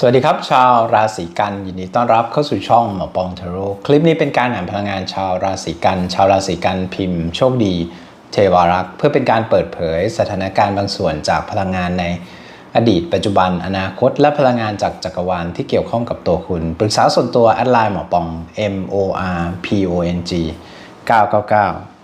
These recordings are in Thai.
สวัสดีครับ ชาวราศีกันยินดีต้อนรับเข้าสู่ช่องหมอปองเทโรคลิปนี้เป็นการอ่านพลังงานชาวราศีกัน ชาวราศีกันพิมพ์ โชคดี เทวารักษ์เพื่อเป็นการเปิดเผยสถานการณ์บางส่วนจากพลังงานในอดีต ปัจจุบัน อนาคต และพลังงานจากจักรวาลที่เกี่ยวข้องกับตัวคุณ ปรึกษาส่วนตัวแอดไลน์หมอปอง M O R P O N G 999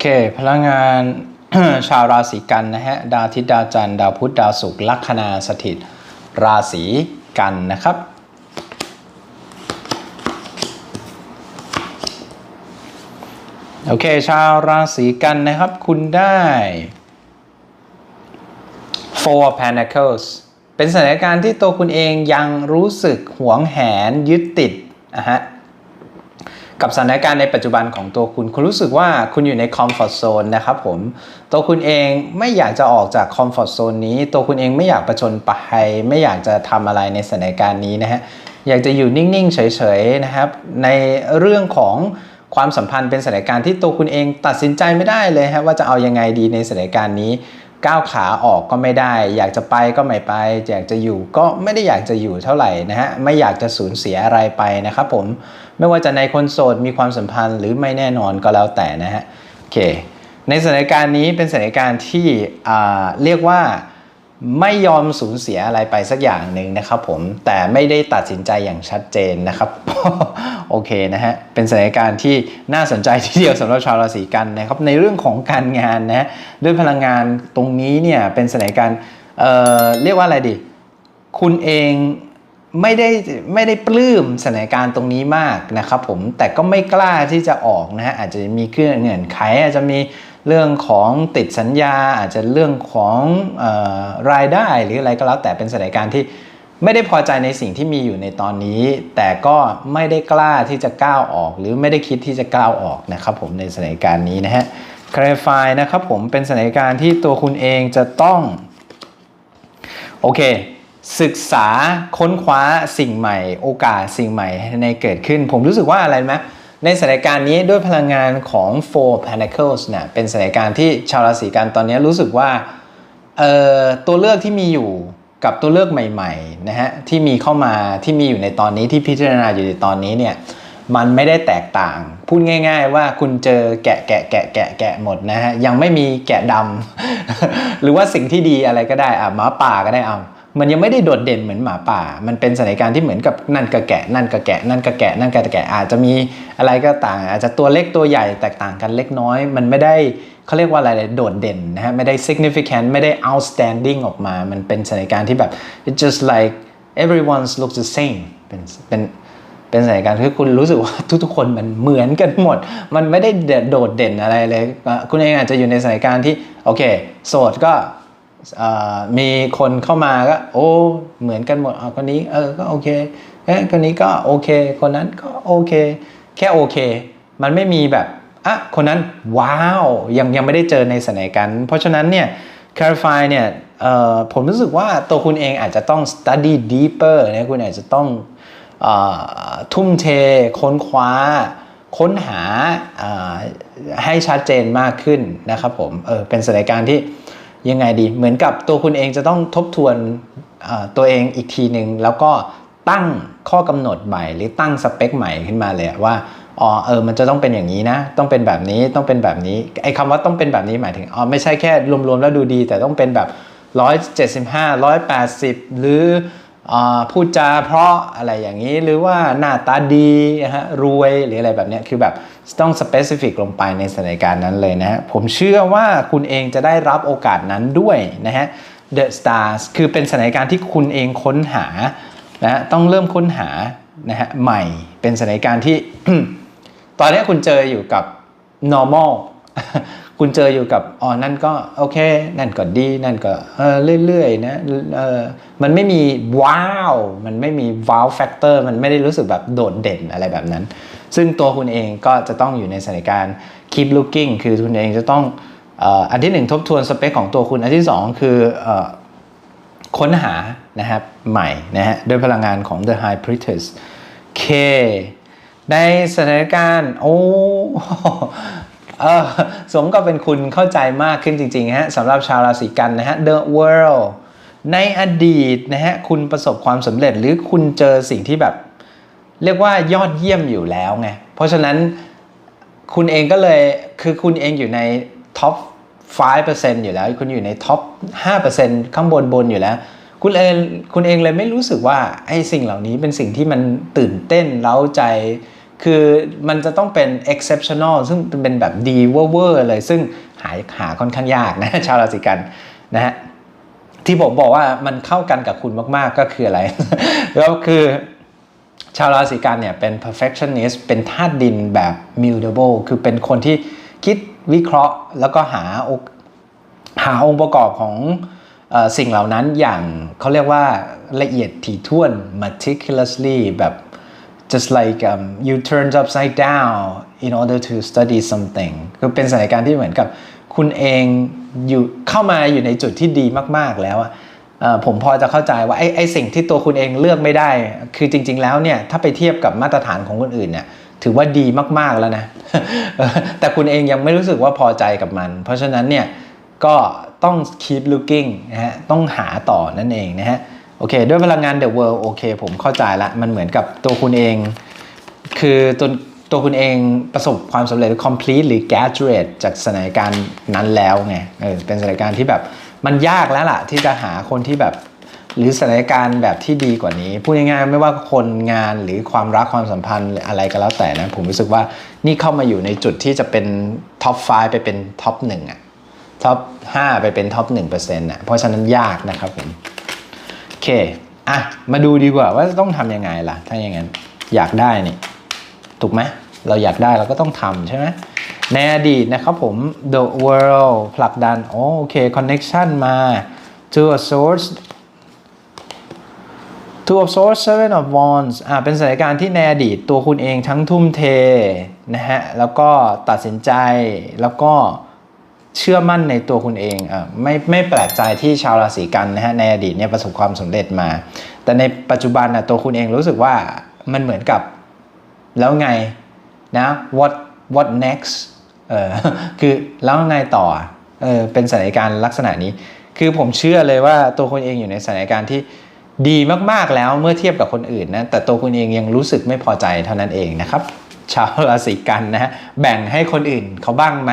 เค พลังงานชาวราศีกันนะฮะ ดาวทิตดาวจันทร์ดาวพุธดาวศุกร์ลัคนาสถิต ราศีกันนะครับ โอเค ชาวราศีกันนะครับ คุณได้ Four Pentacles เป็นสถานการณ์ที่ตัวคุณเองยังรู้สึกหวงแหนยึดติดนะฮะ กับสถานการณ์ในปัจจุบันของตัวคุณ คุณรู้สึกว่าคุณอยู่ในคอมฟอร์ทโซนนะครับผม ตัวคุณเองไม่อยากจะออกจากคอมฟอร์ทโซนนี้ ตัวคุณเองไม่อยากประชนภัยไม่อยากจะทำอะไรในสถานการณ์นี้นะฮะ อยากจะอยู่นิ่งๆ เฉยๆนะครับ ในเรื่องของความสัมพันธ์เป็นสถานการณ์ที่ตัวคุณเองตัดสินใจไม่ได้เลยฮะว่าจะเอายังไงดีในสถานการณ์นี้ ก้าวขาออกก็ไม่ได้ อยากจะไปก็ไม่ไป อยากจะอยู่ก็ไม่ได้อยากจะอยู่เท่าไหร่นะฮะ ไม่อยากจะสูญเสียอะไรไปนะครับผม ไม่ว่าจะในคนโสดมีความสัมพันธ์หรือไม่แน่นอนก็แล้วแต่นะฮะ โอเค ในสถานการณ์นี้เป็นสถานการณ์ที่เรียกว่า ไม่ยอมสูญเสียอะไรไปสักอย่างหนึ่งนะครับผมแต่ไม่ได้ตัดสินใจอย่างชัดเจนนะครับ โอเคนะฮะเป็นสถานการณ์ที่น่าสนใจทีเดียวสำหรับชาวราศีกันนะครับในเรื่องของการงานนะฮะด้วยพลังงานตรงนี้เนี่ยเป็นสถานการณ์เอ่อเรียกว่าอะไรดี คุณเองไม่ได้ไม่ได้ปลื้มสถานการณ์ตรงนี้มากนะครับผมแต่ก็ไม่กล้าที่จะออกนะฮะอาจจะมีเครื่องเงื่อนไขอาจจะมี เรื่องของติดสัญญา อาจจะเรื่องของออรายได้หรืออะไรก็แล้วแต่เป็นสถานการณ์ที่ไม่ได้พอใจในสิ่งที่มีอยู่ในตอนนี้ แต่ก็ไม่ได้กล้าที่จะก้าวออก หรือไม่ได้คิดที่จะก้าวออกนะครับผมในสถานการณ์นี้นะฮะ clarify นะครับผมเป็นสถานการณ์ที่ตัวคุณเองจะต้องโอเคศึกษาค้นคว้าสิ่งใหม่ โอกาสสิ่งใหม่ในเกิดขึ้น ผมรู้สึกว่าอะไรไหม ในสถานการณ์นี้ด้วยพลังงานของ Four Pentacles เนี่ยเป็นสถานการณ์ที่ชาวราศีกันตอนนี้รู้สึกว่าตัวเลือกที่มีอยู่กับตัวเลือกใหม่ๆนะฮะที่มีเข้ามาที่มีอยู่ในตอนนี้ที่พิจารณาอยู่ในตอนนี้เนี่ยมันไม่ได้แตกต่าง พูดง่าย ๆ ว่าคุณเจอแกะแกะแกะแกะแกะหมดนะฮะยังไม่มีแกะดำ หรือว่าสิ่งที่ดีอะไรก็ได้อะหมาป่าก็ได้เอา มันยังไม่ได้โดดเด่นเหมือนหมาป่า มันเป็นสถานการณ์ที่เหมือนกับนั่นกระแกะ นั่นกระแกะ นั่นกระแกะ นั่นกระแกะ อาจจะมีอะไรก็ต่าง อาจจะตัวเล็กตัวใหญ่แตกต่างกันเล็กน้อย มันไม่ได้เขาเรียกว่าอะไรเลยโดดเด่นนะฮะ ไม่ได้ significant ไม่ได้ outstanding ออกมา มันเป็นสถานการณ์ที่แบบ it's just like everyone's looks the same เป็นเป็นเป็นสถานการณ์ที่คุณรู้สึกว่าทุกๆคนมันเหมือนกันหมด มันไม่ได้โดดเด่นอะไรเลย คุณเองอาจจะอยู่ในสถานการณ์ที่โอเค โสดก็ มีคนเข้ามาก็ โอ้เหมือนกันหมดคนนี้เออก็โอเคเอ้คนนี้ก็โอเค คนนั้นก็โอเค แค่โอเค มันไม่มีแบบอะคนนั้นว้าวยังยังไม่ได้เจอในสถานการณ์เพราะฉะนั้นเนี่ย clarify เนี่ยผมรู้สึกว่าตัวคุณเองอาจจะต้อง study deeper นะคุณอาจจะต้องอทุ่มเท ค้นคว้า ค้นหาให้ชัดเจนมากขึ้นนะครับผมเออเป็นสถานการณ์ที่ ยังไงดี เหมือนกับตัวคุณเองจะต้องทบทวนตัวเองอีกทีหนึ่งแล้วก็ตั้งข้อกำหนดใหม่ หรือตั้งสเปคใหม่ขึ้นมาเลยว่าอ๋อเออมันจะต้องเป็นอย่างนี้นะ ต้องเป็นแบบนี้ต้องเป็นแบบนี้ไอ้คำว่าต้องเป็นแบบนี้หมายถึงอ๋อไม่ใช่แค่รวมๆแล้วดูดี แต่ต้องเป็นแบบ 175 180 หรือ พูดจาเพราะอะไรอย่างนี้หรือว่าหน้าตาดีนะฮะรวยหรืออะไรแบบเนี้ยคือแบบต้องสเปซิฟิกลงไปในสถานการณ์นั้นเลยนะฮะผมเชื่อว่าคุณเองจะได้รับโอกาสนั้นด้วยนะฮะ The Stars คือเป็นสถานการณ์ที่คุณเองค้นหานะฮะต้องเริ่มค้นหานะฮะใหม่เป็นสถานการณ์ที่ ตอนนี้คุณเจออยู่กับ normal คุณเจออยู่กับอ๋อนั่นก็โอเค นั่นก็ดี นั่นก็เออเรื่อยๆนะเออมันไม่มีว้าว มันไม่มีว้าวแฟกเตอร์มันไม่ได้รู้สึกแบบโดดเด่นอะไรแบบนั้น ซึ่งตัวคุณเองก็จะต้องอยู่ในสถานการณ์ keep looking คือคุณเองจะต้องอันที่หนึ่งทบทวนสเปคของตัวคุณ อันที่สองคืออค้นหานะครับใหม่นะฮะด้วยพลังงานของ The High Priestess K ในสถานการณ์ โอ้ เออสมก็เป็นคุณเข้าใจมากขึ้นจริงๆฮะสำหรับชาวราศีกันนะฮะ The World ในอดีตนะฮะคุณประสบความสำเร็จหรือคุณเจอสิ่งที่แบบ เรียกว่ายอดเยี่ยมอยู่แล้วไง เพราะฉะนั้นคุณเองก็เลยคือคุณเองอยู่ในท็อป 5%อยู่แล้ว คุณอยู่ในท็อป 5%ข้างบนบนอยู่แล้ว คุณเองคุณเองเลยไม่รู้สึกว่าไอ้สิ่งเหล่านี้เป็นสิ่งที่มันตื่นเต้นเร้าใจ คือมันจะต้องเป็น exceptional ซึ่งเป็นแบบดีเวอร์เลย ซึ่งหาหาค่อนข้างยากนะชาวราศีกันนะฮะที่ผมบอกว่ามันเข้ากันกับคุณมาก ๆ ก็คืออะไร ก็คือชาวราศีกันเนี่ยเป็น perfectionist เป็นธาตุดินแบบ mutable คือเป็นคนที่คิดวิเคราะห์แล้วก็หาอกหาองค์ประกอบของอสิ่งเหล่านั้นอย่างเขาเรียกว่าละเอียดถี่ถ้วน meticulously แบบ just like um, you turned upside down in order to study something คือเป็นสถานการณ์ที่เหมือนกับ คุณเองอยู่เข้ามาอยู่ในจุดที่ดีมากๆแล้วอะเอ่อผมพอจะเข้าใจว่าไอ้ไอสิ่งที่ตัวคุณเองเลือกไม่ได้ คือจริง ๆ แล้วเนี่ยถ้าไปเทียบกับมาตรฐานของคนอื่นเนี่ยถือว่าดีมากๆแล้วนะ แต่คุณเองยังไม่รู้สึกว่าพอใจกับมัน เพราะฉะนั้นเนี่ยก็ต้อง keep looking นะฮะต้องหาต่อนั่นเองนะฮะ โอเค ด้วยพลังงาน the world โอเค ผมเข้าใจละ มันเหมือนกับตัวคุณเอง คือตัวตัวคุณเองประสบความสำเร็จ complete หรือ graduate จากสถานการณ์นั้นแล้วไงเออเป็นสถานการณ์ที่แบบมันยากแล้วล่ะ ที่จะหาคนที่แบบหรือสถานการณ์แบบที่ดีกว่านี้ พูดง่ายๆไม่ว่าคนงานหรือความรักความสัมพันธ์อะไรก็แล้วแต่นะ ผมรู้สึกว่านี่เข้ามาอยู่ในจุดที่จะเป็นท็อป5ไปเป็นท็อปหนึ่งอะท็อป5ไปเป็นท็อป1%อร์เซ็นต์อะเพราะฉะนั้นยากนะครับผม เค อะ มาดูดีกว่าว่าต้องทำยังไงล่ะ ถ้าอย่างนั้น อยากได้นี่ ถูกไหม เราอยากได้เราก็ต้องทำใช่ไหมในอดีตนะครับผม the world ผลักดัน โอเค connection มา to a source Two of Swords Seven of Wands อ่าเป็นสถานการณ์ที่ในอดีตตัวคุณเองทั้งทุ่มเทนะฮะ แล้วก็ตัดสินใจแล้วก็ เชื่อมั่นในตัวคุณเองอ่ไม่ไม่แปลกใจที่ชาวราศีกันนะฮะในอดีตเนี่ยประสบความสำเร็จมา แต่ในปัจจุบันนะตัวคุณเองรู้สึกว่ามันเหมือนกับแล้วไงนะ what what next เออคือแล้วไงต่อเออเป็นสถานการณ์ลักษณะนี้ คือผมเชื่อเลยว่าตัวคุณเองอยู่ในสถานการณ์ที่ดีมากๆแล้วเมื่อเทียบกับคนอื่นนะแต่ตัวคุณเองยังรู้สึกไม่พอใจเท่านั้นเองนะครับ ชาวราศีกันนะฮะแบ่งให้คนอื่นเขาบ้างไหม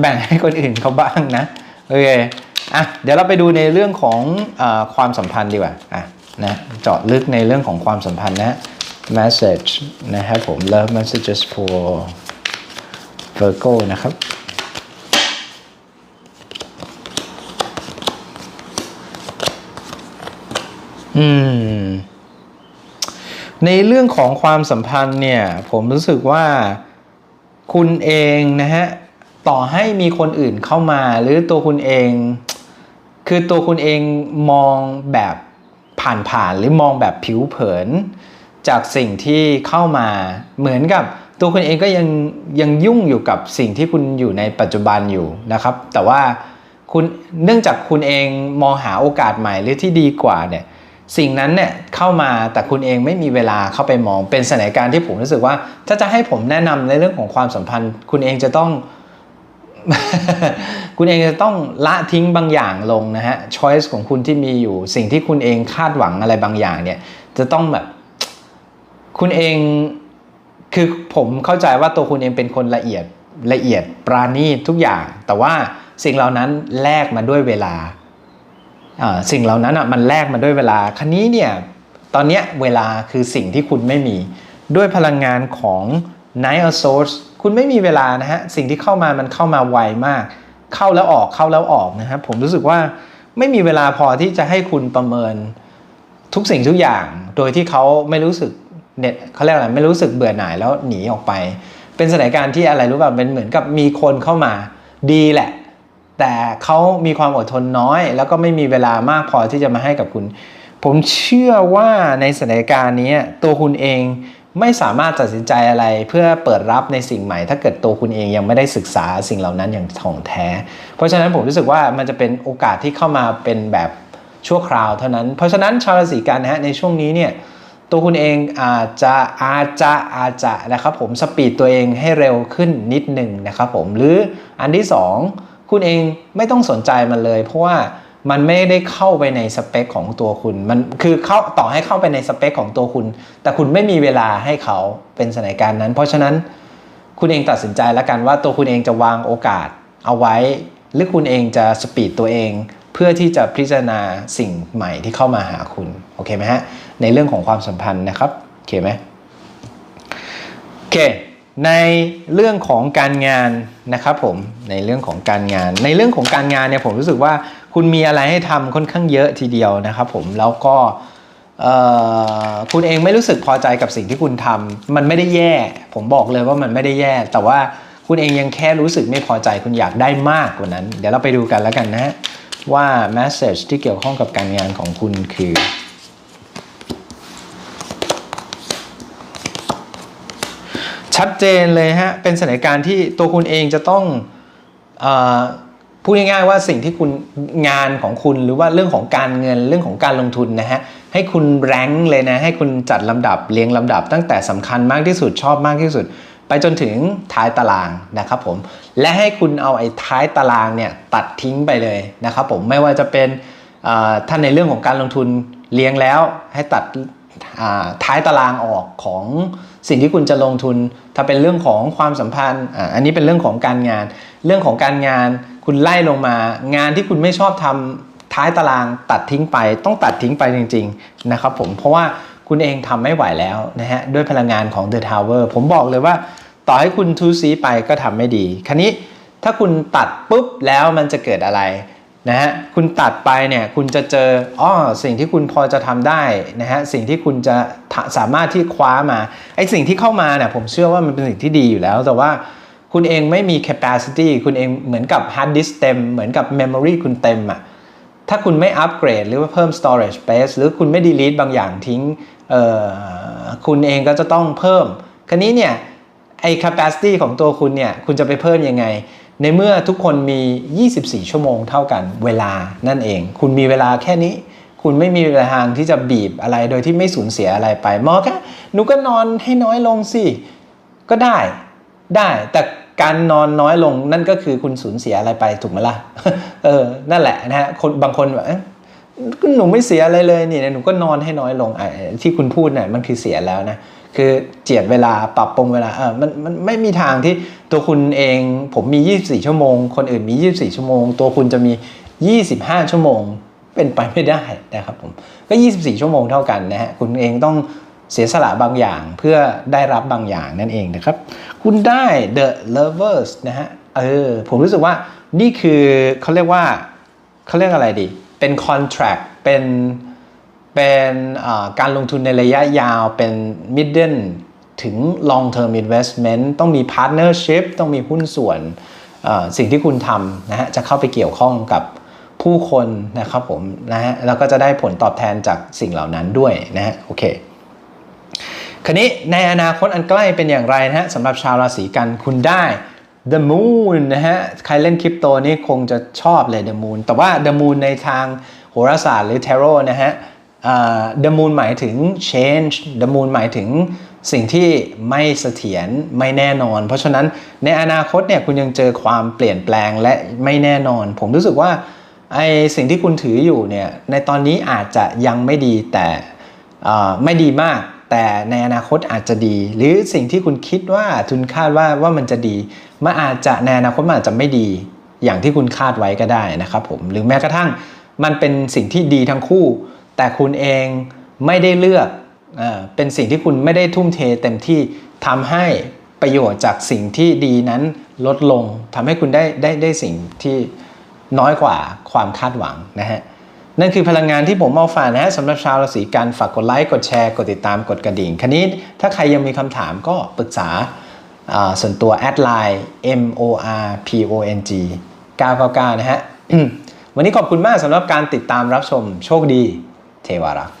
แบ่งให้คนอื่นเขาบ้างนะโอเคอะเดี๋ยวเราไปดูในเรื่องของอความสัมพันธ์ดีกว่าอะนะเจาะลึกในเรื่องของความสัมพันธ์นะ message นะครับผม love messages for Virgo นะครับอืมในเรื่องของความสัมพันธ์เนี่ย ผมรู้สึกว่าคุณเองนะฮะ ต่อให้มีคนอื่นเข้ามาหรือตัวคุณเอง คือตัวคุณเองมองแบบผ่านๆหรือมองแบบผิวเผิน จากสิ่งที่เข้ามาเหมือนกับตัวคุณเองก็ยังยังยุ่งอยู่กับสิ่งที่คุณอยู่ในปัจจุบันอยู่นะครับ แต่ว่าคุณเนื่องจากคุณเองมองหาโอกาสใหม่หรือที่ดีกว่าเนี่ยสิ่งนั้นเนี่ยเข้ามาแต่คุณเองไม่มีเวลาเข้าไปมองเป็นสถานการณ์ที่ผมรู้สึกว่า ถ้าจะให้ผมแนะนำในเรื่องของความสัมพันธ์ คุณเองจะต้อง คุณเองจะต้องละทิ้งบางอย่างลงนะฮะ choice ของคุณที่มีอยู่ สิ่งที่คุณเองคาดหวังอะไรบางอย่างเนี่ย จะต้องแบบ คุณเองคือผมเข้าใจว่าตัวคุณเองเป็นคนละเอียดละเอียดปราณีตทุกอย่าง แต่ว่าสิ่งเหล่านั้นแลกมาด้วยเวลา สิ่งเหล่านั้นอะมันแลกมาด้วยเวลาคันนี้เนี่ยตอนเนี้ยเวลาคือสิ่งที่คุณไม่มี ด้วยพลังงานของ Night of Swords คุณไม่มีเวลานะฮะสิ่งที่เข้ามามันเข้ามาไวมาก เข้าแล้วออกเข้าแล้วออกนะครับผมรู้สึกว่าไม่มีเวลาพอที่จะให้คุณประเมินทุกสิ่งทุกอย่าง โดยที่เขาไม่รู้สึกเน็ตเขาเรียกอะไรไม่รู้สึกเบื่อหน่ายแล้วหนีออกไป เป็นสถานการณ์ที่อะไรรู้ป่ะเป็นเหมือนกับมีคนเข้ามาดีแหละ แต่เขามีความอดทนน้อย แล้วก็ไม่มีเวลามากพอที่จะมาให้กับคุณ ผมเชื่อว่าในสถานการณ์นี้ตัวคุณเอง ไม่สามารถตัดสินใจอะไรเพื่อเปิดรับในสิ่งใหม่ ถ้าเกิดตัวคุณเองยังไม่ได้ศึกษาสิ่งเหล่านั้นอย่างถ่องแท้ เพราะฉะนั้นผมรู้สึกว่ามันจะเป็นโอกาสที่เข้ามาเป็นแบบชั่วคราวเท่านั้น เพราะฉะนั้นชาวราศีกันนะฮะในช่วงนี้เนี่ยตัวคุณเองอาจจะอาจจะอาจจะนะครับผมสปีดตัวเองให้เร็วขึ้นนิดหนึ่งนะครับผมหรืออันที่สองคุณเองไม่ต้องสนใจมันเลย เพราะว่า มันไม่ได้เข้าไปในสเปคของตัวคุณ มันคือเข้าต่อให้เข้าไปในสเปคของตัวคุณ แต่คุณไม่มีเวลาให้เขาเป็นสถานการณ์นั้น เพราะฉะนั้นคุณเองตัดสินใจแล้วกันว่าตัวคุณเองจะวางโอกาสเอาไว้ หรือคุณเองจะสปีดตัวเอง เพื่อที่จะพิจารณาสิ่งใหม่ที่เข้ามาหาคุณโอเคไหมฮะในเรื่องของความสัมพันธ์นะครับโอเคไหมโอเค ในเรื่องของการงานนะครับผมในเรื่องของการงาน ในเรื่องของการงานเนี่ยผมรู้สึกว่าคุณมีอะไรให้ทำค่อนข้างเยอะทีเดียวนะครับผมแล้วก็คุณเองไม่รู้สึกพอใจกับสิ่งที่คุณทำมันไม่ได้แย่ ผมบอกเลยว่ามันไม่ได้แย่ แต่ว่าคุณเองยังแค่รู้สึกไม่พอใจคุณอยากได้มากกว่านั้น เดี๋ยวเราไปดูกันแล้วกันนะฮะว่า message ที่เกี่ยวข้องกับการงานของคุณคือ ชัดเจนเลยฮะ เป็นสถานการณ์ที่ตัวคุณเองจะต้องอพูดง่ายๆว่าสิ่งที่คุณงานของคุณหรือว่าเรื่องของการเงินเรื่องของการลงทุนนะฮะให้คุณแรงเลยนะ ให้คุณจัดลำดับเรียงลำดับ ตั้งแต่สำคัญมากที่สุดชอบมากที่สุด ไปจนถึงท้ายตารางนะครับผมและให้คุณเอาไอ้ท้ายตารางเนี่ยตัดทิ้งไปเลยนะครับผมไม่ว่าจะเป็นท่านในเรื่องของการลงทุนเลี้ยงแล้วให้ตัดท้ายตารางออกของ สิ่งที่คุณจะลงทุน ถ้าเป็นเรื่องของความสัมพันธ์อ่าอันนี้เป็นเรื่องของการงาน เรื่องของการงาน คุณไล่ลงมา งานที่คุณไม่ชอบทำท้ายตารางตัดทิ้งไป ต้องตัดทิ้งไปจริง ๆ นะครับผมเพราะว่าคุณเองทำไม่ไหวแล้วนะฮะด้วยพลังงานของ The Tower ผมบอกเลยว่าต่อให้คุณทูซีไปก็ทำไม่ดี ครนี้ถ้าคุณตัดปุ๊บแล้วมันจะเกิดอะไร นะฮะคุณตัดไปเนี่ยคุณจะเจออ้อสิ่งที่คุณพอจะทำได้นะฮะสิ่งที่คุณจะสามารถที่คว้ามาไอ้สิ่งที่เข้ามาเนี่ยผมเชื่อว่ามันเป็นสิ่งที่ดีอยู่แล้ว แต่ว่าคุณเองไม่มี capacity คุณเองเหมือนกับ hard disk เต็ม เหมือนกับ memory คุณเต็มอะ่ะถ้าคุณไม่อัปเกรดหรือว่าเพิ่ม storage space หรือคุณไม่ delete บางอย่างทิ้งเอ่อคุณเองก็จะต้องเพิ่ม คราวนี้เนี่ยไอ้ capacity ของตัวคุณเนี่ยคุณจะไปเพิ่มยังไง ในเมื่อทุกคนมี 24 ชั่วโมงเท่ากันเวลานั่นเอง คุณมีเวลาแค่นี้ คุณไม่มีเวลาทางที่จะบีบอะไรโดยที่ไม่สูญเสียอะไรไปมอแค่หนูก็นอนให้น้อยลงสิ ก็ได้ได้แต่การนอนน้อยลงนั่นก็คือคุณสูญเสียอะไรไปถูกไหมล่ะเออนั่นแหละนะฮะคนบางคนแบบหนูไม่เสียอะไรเลยนี่หนูก็นอนให้น้อยลงอะที่คุณพูดเนี่ยมันคือเสียแล้วนะ คือเจียดเวลาปรับปรุงเวลาเออมันมันไม่มีทางที่ตัวคุณเองผมมี 24 ชั่วโมง คนอื่นมี 24 ชั่วโมง ตัวคุณจะมี 25 ชั่วโมงเป็นไปไม่ได้นะครับผมก็ 24 ชั่วโมงเท่ากันนะฮะคุณเองต้องเสียสละบางอย่างเพื่อได้รับบางอย่างนั่นเองนะครับ คุณได้ the lovers นะฮะเออผมรู้สึกว่านี่คือเขาเรียกว่าเขาเรียกอะไรดี เป็น contract เป็น เป็นการลงทุนในระยะยาวเป็น middle ถึง long term investment ต้องมี partnership ต้องมีหุ้นส่วนสิ่งที่คุณทำนะฮะจะเข้าไปเกี่ยวข้องกับผู้คนนะครับผมนะฮะแล้วก็จะได้ผลตอบแทนจากสิ่งเหล่านั้นด้วยนะฮะโอเคคราวนี้ในอนาคตอันใกล้เป็นอย่างไรนะฮะสำหรับชาวราศีกันคุณได้ The Moon นะฮะใครเล่นคริปโตนี่คงจะชอบเลย The Moon แต่ว่า The Moon ในทางโหราศาสตร์หรือ Tarot นะฮะ The Moon หมายถึง change The Moon หมายถึงสิ่งที่ไม่เสถียรไม่แน่นอน เพราะฉะนั้นในอนาคตเนี่ยคุณยังเจอความเปลี่ยนแปลงและไม่แน่นอน ผมรู้สึกว่าไอสิ่งที่คุณถืออยู่เนี่ยในตอนนี้อาจจะยังไม่ดีแต่ไม่ดีมาก แต่ในอนาคตอาจจะดี หรือสิ่งที่คุณคิดว่าคุณคาดว่าว่ามันจะดีมันอาจจะในอนาคตมันอาจจะไม่ดีอย่างที่คุณคาดไว้ก็ได้นะครับผมหรือแม้กระทั่งมันเป็นสิ่งที่ดีทั้งคู่ แต่คุณเองไม่ได้เลือกเป็นสิ่งที่คุณไม่ได้ทุ่มเทเต็มที่ทำให้ประโยชน์จากสิ่งที่ดีนั้นลดลงทำให้คุณได้ได้ได้สิ่งที่น้อยกว่าความคาดหวังนะฮะนั่นคือพลังงานที่ผมเอาฝากนะฮะสำหรับชาวราศีกันฝากกดไลค์กดแชร์กดติดตามกดกระดิ่งคันนี้ถ้าใครยังมีคำถามก็ปรึกษาอ่าส่วนตัวแอดไลน์ M O R P O N G 999 นะฮะ วันนี้ขอบคุณมากสำหรับการติดตามรับชมโชคดี เทวารักษ์